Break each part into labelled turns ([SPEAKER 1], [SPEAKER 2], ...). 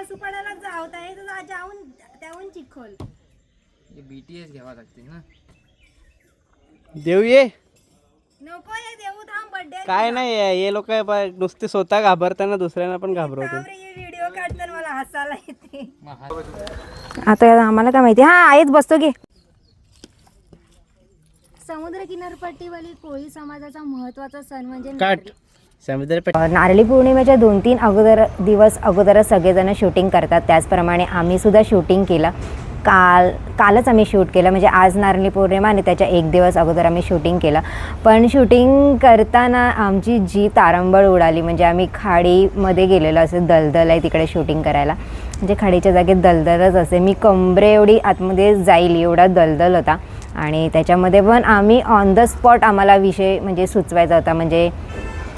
[SPEAKER 1] सासूपणाला जावत आहे तर जा- जाऊन त्याहून चिखल.
[SPEAKER 2] बीटीएस घ्यावा लागतील ना.
[SPEAKER 3] देऊ ये.
[SPEAKER 1] नको हे देऊ थांब बर्थडे
[SPEAKER 3] काय नाही हे लोक नुसते स्वतः घाबरताना दुसऱ्यांना पण घाबरवते
[SPEAKER 1] व्हिडिओ काढताना मला हसायला येते. आता आम्हाला काय माहिती? हा आहेच बसतो घे. समुद्र किनारपट्टीवरील कोळी समाजाचा महत्त्वाचा सण म्हणजे
[SPEAKER 3] काट.
[SPEAKER 4] नारळी पौर्णिमेच्या दोन तीन अगोदर दिवस अगोदरच सगळेजण शूटिंग करतात. त्याचप्रमाणे आम्ही सुद्धा शूटिंग केलं. काल कालच आम्ही शूट केलं. म्हणजे आज नारळी पौर्णिमा आणि त्याच्या एक दिवस अगोदर आम्ही शूटिंग केलं. पण शूटिंग करताना आमची जी तारंबळ उडाली म्हणजे आम्ही खाडीमध्ये गेलेलो असं दलदल आहे तिकडे शूटिंग करायला. म्हणजे खाडीच्या जागेत दलदलच असे. मी कमरे एवढी आतमध्ये जाईल एवढा दलदल होता. आणि त्याच्यामध्ये पण आम्ही ऑन द स्पॉट आम्हाला विषय म्हणजे सुचवायचा होता. म्हणजे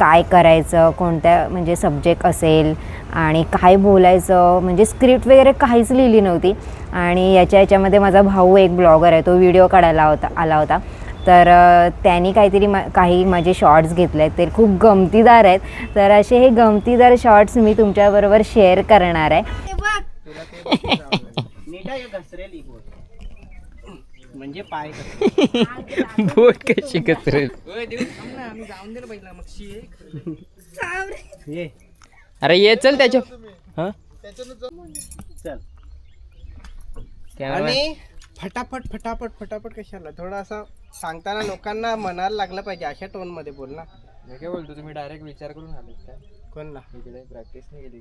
[SPEAKER 4] काय करायचं कोणत्या म्हणजे सब्जेक्ट असेल आणि काय बोलायचं म्हणजे स्क्रिप्ट वगैरे काहीच लिहिली नव्हती. आणि याच्या याच्यामध्ये माझा भाऊ एक ब्लॉगर आहे तो व्हिडिओ काढायला होता आला होता. तर त्यांनी काहीतरी मा काही माझे शॉर्ट्स घेतले आहेत. ते खूप गमतीदार आहेत. तर असे हे गमतीदार शॉर्ट्स मी तुमच्याबरोबर शेअर करणार आहे.
[SPEAKER 1] ते बघ
[SPEAKER 3] म्हणजे पाय
[SPEAKER 2] बोट कशी कचरेल.
[SPEAKER 3] ये.
[SPEAKER 2] अरे ये चल त्याच्या
[SPEAKER 3] हा? चल. आणि फटाफट फटाफट फटाफट कशाला? थोडं असं सांगताना लोकांना मनाला लागलं पाहिजे. अशा टोनमध्ये बोल ना.
[SPEAKER 2] मी काय बोलतो तुम्ही डायरेक्ट विचार करून आले काय
[SPEAKER 3] कोण ना?
[SPEAKER 2] इकडे प्रॅक्टिस नाही केली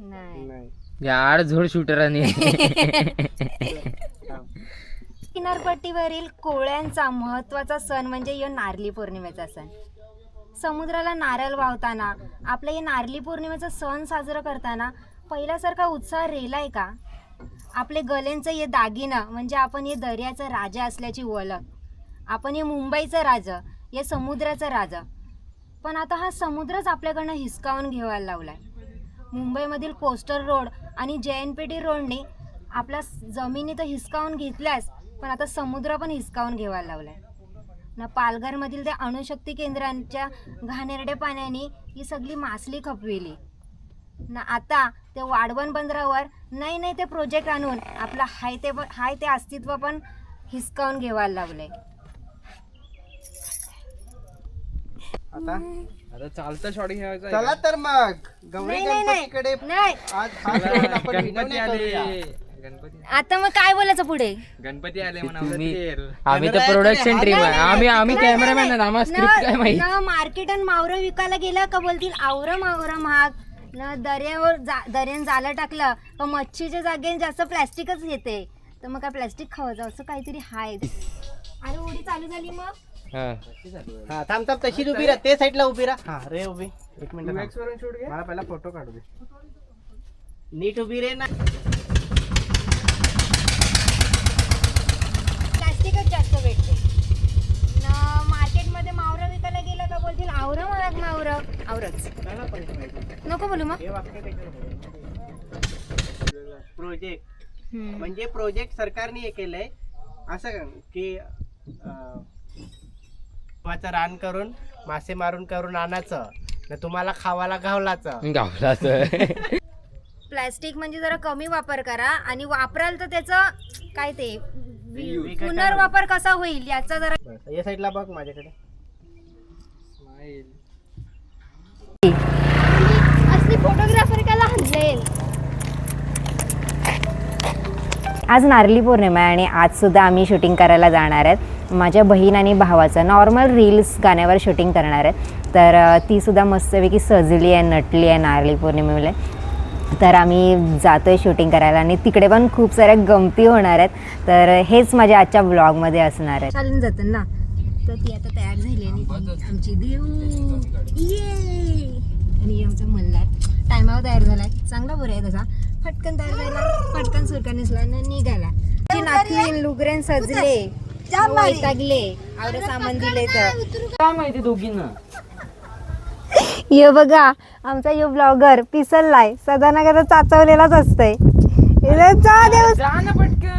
[SPEAKER 1] नाही
[SPEAKER 3] नाही.
[SPEAKER 2] यार झोड शूटरांनी
[SPEAKER 1] किनारपट्टीवरील कोळ्यांचा महत्त्वाचा सण म्हणजे या नारली पौर्णिमेचा सण. समुद्राला नारळ वाहताना आपलं हे नारली पौर्णिमेचा सण साजरा करताना पहिल्यासारखा उत्साह रेलाय का? आपले गल्यांचं हे दागिनं म्हणजे आपण हे दर्याचा राजा असल्याची ओळख आपण हे मुंबईचं राजा हे समुद्राचा राजा. पण आता हा समुद्रच आपल्याकडनं हिसकावून घ्यायला लावलाय. मुंबईमधील कोस्टर रोड आणि जयनपेटी रोडने आपल्या जमिनी तर हिसकावून घेतल्यास पण आता समुद्र पण हिसकावून घ्यायला लावलाय ना पालघरमधील त्या अणुशक्ती केंद्रांच्या घाणेरड्या पाण्याने ही सगळी मासली खपविली. ना आता ते वाढवण बंदरावर नाही नाही ते प्रोजेक्ट आणून आपलं हाय ते हाय ते अस्तित्व पण हिसकावून घ्यायला लावलंय
[SPEAKER 3] आता?
[SPEAKER 2] आता चालतं शॉट घ्यायचा
[SPEAKER 3] चला तर मग. गौरी
[SPEAKER 1] नाही, नाही, नाही.
[SPEAKER 3] गणपतीकडे
[SPEAKER 1] नाही.
[SPEAKER 3] आज हा आपण करूया.
[SPEAKER 2] गणपती.
[SPEAKER 1] आता मग काय बोलायचं पुढे?
[SPEAKER 2] गणपती आले म्हणा आम्ही तर प्रोडक्शन टीम आहे. आम्ही आम्ही कॅमेरामॅन आहेत आम्हाला स्क्रिप्ट काय माहिती?
[SPEAKER 1] न मार्केट आणि मावरं विकायला गेलं का बोलतील? आवरं मावरं महाग. न दर्यावर जा दर्यान जालं टाकलं का मच्छीच्या जागेने जास्त प्लॅस्टिकच येते. तर मग काय प्लॅस्टिक खावायचं असं काहीतरी हाय. अरे उडी चालू झाली मग.
[SPEAKER 2] हा.
[SPEAKER 3] हा थांब थांब तशीच उभी राहा. ते साईडला उभी राहा. हा रे उभी. एक मिनिट मला पहिला फोटो काढू दे. नीट उभी रे ना
[SPEAKER 1] प्लॅस्टिकच जास्त भेटते. मार्केटमध्ये मावरं विकायला गेलं का बोलतील आवरं महाग मावरं. आवरच. नको बोलू मग.
[SPEAKER 3] प्रोजेक्ट म्हणजे प्रोजेक्ट सरकारने हे केलंय. असं का गव्हाचं रान करून मासे मारून करून आणायचं. न तुम्हाला खावाला घावलाचं.
[SPEAKER 2] गावला तर
[SPEAKER 1] प्लॅस्टिक म्हणजे जरा कमी वापर करा आणि वापराल तर त्याचं काय ते पुनर्वापर कसा होईल याचा जरा
[SPEAKER 3] बस, या साईडला बघ माझ्याकडे.
[SPEAKER 1] असली फोटोग्राफर
[SPEAKER 4] आज नारळी पौर्णिमा आहे आणि आजसुद्धा आम्ही शूटिंग करायला जाणार आहेत. माझ्या बहीण आणि भावाचं नॉर्मल रील्स गाण्यावर शूटिंग करणार आहे तर अ, तीसुद्धा मस्तपैकी सजली आहे नटली आहे नारळी पौर्णिमेला तर आम्ही जातो आहे शूटिंग करायला आणि तिकडे पण खूप साऱ्या गमती होणार आहेत. तर हेच माझ्या आजच्या ब्लॉगमध्ये असणार आहे
[SPEAKER 1] चालून जातं ना? तर ती आता तयार झाली आणि ती आमची देव ये आणि आमचा मल्हार टायमावर तयार झालाय. चांगला बरं आहे तसा. पटकन तयार झाला पटकन सुरका निसला आणि निघाला. ती नाचली लुगरेन सजले. वैतागले. आवडं सामान दिले तर.
[SPEAKER 2] काय माहिती दोघींना?
[SPEAKER 1] ये बघा आमचा यो ब्लॉगर पिसललाय. सदा ना कदा चाचवलेलाच असतंय. इला जा देव
[SPEAKER 2] जा ना पटकन.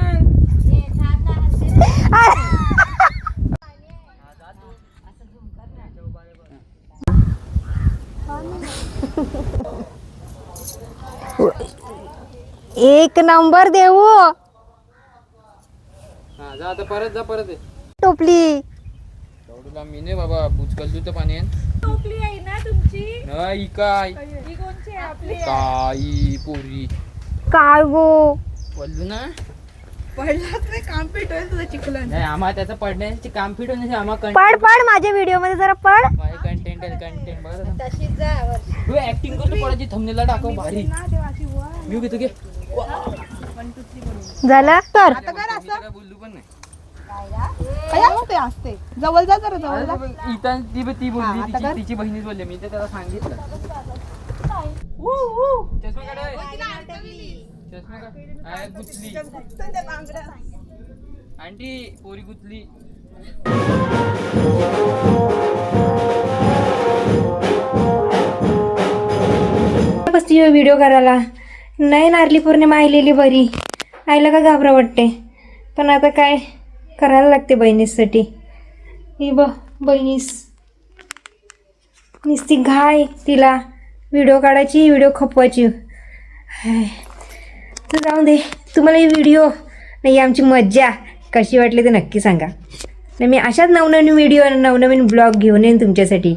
[SPEAKER 1] एक नंबर देऊ.
[SPEAKER 2] हा जा आता परत जा परत ये.
[SPEAKER 1] टोपली.
[SPEAKER 2] एवढं मी नाही बाबा बुचकल तर पाणी नाही काय? काही पोरी.
[SPEAKER 1] काय गो?
[SPEAKER 2] बोललो ना? नाही आम्हाला त्याचं पडण्याची काम फिट होण्याची आम्हाला
[SPEAKER 1] पड पड माझ्या व्हिडिओमध्ये जरा पड.
[SPEAKER 2] कंटेंट कंटेंट बघा तू ऍक्टिंग करतो थंबनेला टाकव भारी. मी घेतो घे.
[SPEAKER 1] झाला? तर.
[SPEAKER 2] तर काय बोललो पण नाही.
[SPEAKER 5] जवळ जा जरा जवळ जा.
[SPEAKER 2] इथं ती ती बोलली तिची तिची बहिणीच बोलली मी त्याला सांगितलं. चष्मा काढ ओय. चष्मा काढ. आहे, गुतली. आंटी पोरी गुतली.
[SPEAKER 1] बसती व्हिडिओ करायला. नाही नारली पौर्णिमा आलेली बरी. आईला का घाबरा वाटते? पण आता काय? करायला लागते बहिणीसाठी. ही ब बहिणीस. नुसती घाय तिला. व्हिडिओ काढायची व्हिडिओ खपवायची. हाय. तर जाऊ दे. तुम्हाला ही व्हिडिओ. नाही आमची मज्जा. कशी वाटली ते नक्की सांगा. नाही मी अशाच नवनवीन व्हिडिओ नवनवीन ब्लॉग घेऊन येईन तुमच्यासाठी.